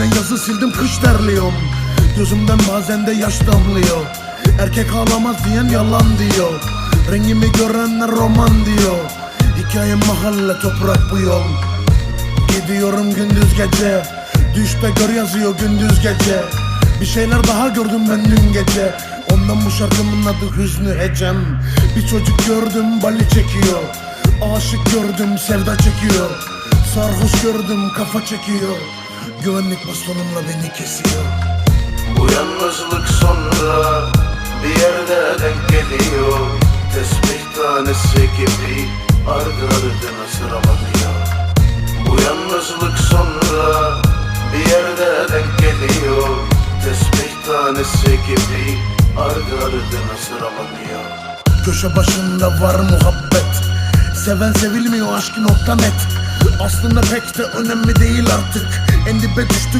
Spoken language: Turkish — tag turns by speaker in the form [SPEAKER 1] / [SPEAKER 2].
[SPEAKER 1] Gözümden yazı sildim kış terliyorum Gözümden bazen de yaş damlıyor. Erkek ağlamaz diyen yalan diyor. Rengimi görenler roman diyor. Hikayem mahalle toprak bu yol. Gidiyorum gündüz gece. Düşte gör yazıyor gündüz gece. Bir şeyler daha gördüm ben dün gece. Ondan bu şarkımın adı Hüznü Ecem. Bir çocuk gördüm bali çekiyor. Aşık gördüm sevda çekiyor. Sarhoş gördüm kafa çekiyor Güvenlik bastonumla beni kesiyor.
[SPEAKER 2] Bu yalnızlık sonra bir yerde denk geliyor. Tesbih tanesi gibi ardı ardına sıralanıyor Bu yalnızlık sonra bir yerde denk geliyor. Tesbih tanesi gibi ardı ardına sıralanıyor
[SPEAKER 1] Köşe başında var muhabbet. Seven sevilmiyor aşkı nokta net. Aslında pek de önemli değil artık En dibe düştük